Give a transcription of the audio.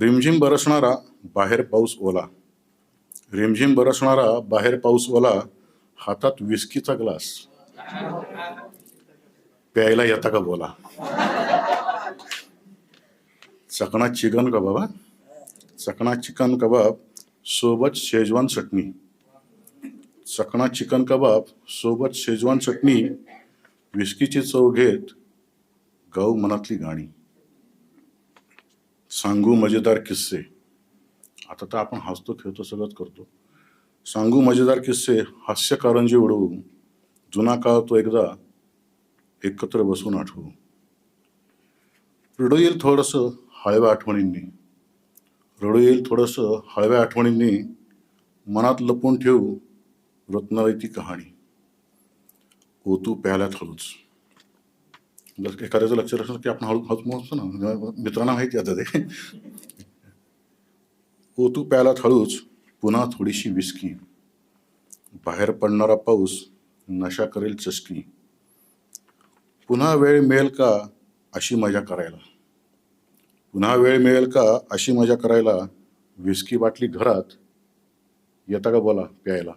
रिमझिम बरसणारा बाहेर पाऊस ओला. रिमझिम बरसणारा बाहेर पाऊस ओला हातात विस्कीचा ग्लास प्यायला येता का बोला? चकणा चिकन कबाब चकणा चिकन कबाब सोबत शेजवान चटणी. चकणा चिकन कबाब सोबत शेजवान चटणी. विस्कीची चव घेत गाऊ मनातली गाणी. सांगू मजेदार किस्से. आता तर आपण हसतो खेळतो सगळंच करतो. सांगू मजेदार किस्से हास्य कारंजी उडवू जुना काळ तो एकदा एकत्र बसून आठवू. रडू येईल थोडंसं हळव्या आठवणींनी. रडू येईल थोडंसं हळव्या आठवणींनी मनात लपून ठेवू रत्नावती कहाणी. ओतू प्याल्यात हळूच एखाद्याचं लक्ष असलं की आपण हळू हळूच मोजतो ना. मित्रांना माहिती आता ते. ओतू प्यायलात हळूच पुन्हा थोडीशी विस्की बाहेर पडणारा पाऊस नशा करेल चस्की पुन्हा वेळ मिळेल का अशी मजा करायला? पुन्हा वेळ मिळेल का अशी मजा करायला? विस्की बाटली घरात. येता का बोला प्यायला?